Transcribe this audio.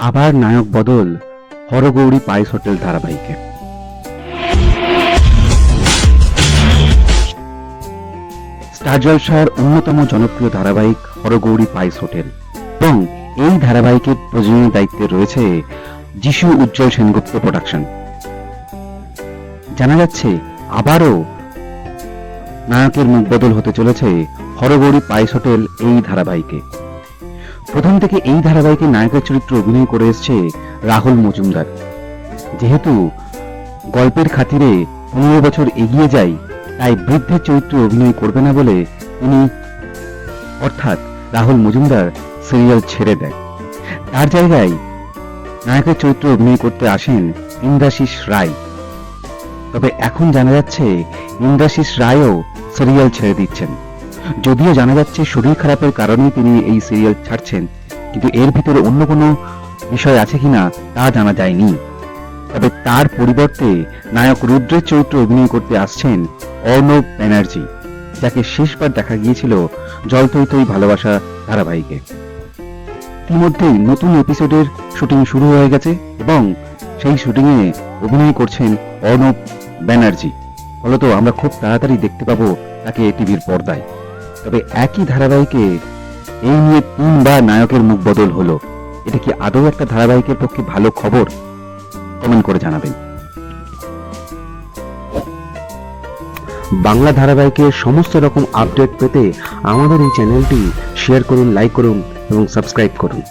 আবার নায়ক বদল, হরগৌরী পাইস হোটেল ধারাবাহিকে। স্টার জলসার অন্যতম জনপ্রিয় ধারাবাহিক হরগৌরী পাইস হোটেল। এবং এই ধারাবাহিকের প্রযোজনা দায়িত্বে রয়েছে যিশু উজ্জ্বল সেনগুপ্ত প্রোডাকশন জানা যাচ্ছে, আবারও নায়কের মুখ বদল হতে চলেছে হরগৌরী পাইস হোটেল এই ধারাবাহিকে। প্রথম থেকে এই ধারাবাহিকে নায়কের চরিত্র অভিনয় করে এসছে রাহুল মজুমদার। যেহেতু গল্পের খাতিরে পনেরো বছর এগিয়ে যায়, তাই বৃদ্ধের চরিত্রে অভিনয় করবে না বলে তিনি অর্থাৎ রাহুল মজুমদার সিরিয়াল ছেড়ে দেয় তার জায়গায় নায়কের চরিত্রে অভিনয় করতে আসেন ইন্দ্রাশিস রায়। তবে এখন জানা যাচ্ছে ইন্দ্রাশিস রায়ও সিরিয়াল ছেড়ে দিচ্ছেন। যদিও জানা যাচ্ছে শরীর খারাপের কারণেই তিনি এই সিরিয়াল ছাড়ছেন, কিন্তু এর ভিতরে অন্য কোনো বিষয় আছে কিনা তা জানা যায়নি। তবে তার পরিবর্তে নায়ক রুদ্রের চরিত্রে অভিনয় করতে আসছেন অর্ণব ব্যানার্জি, যাকে শেষবার দেখা গিয়েছিল জল তৈ তৈ ভালোবাসা ধারাবাহিকে। ইতিমধ্যেই নতুন এপিসোডের শুটিং শুরু হয়ে গেছে এবং সেই শুটিংয়ে অভিনয় করছেন অর্ণব ব্যানার্জি। ফলত আমরা খুব তাড়াতাড়ি দেখতে পাবো তাকে টিভির পর্দায়। তবে একই ধারাবাহিকে এই নিয়ে তিনবার নায়কের মুখ বদল হলো। এটা কি আদৌ একটা ধারাবাহিকের পক্ষে ভালো খবর? কমেন্ট করে জানাবেন। বাংলা ধারাবাহিকের সমস্ত রকম আপডেট পেতে আমাদের এই চ্যানেলটি শেয়ার করুন, লাইক করুন এবং সাবস্ক্রাইব করুন।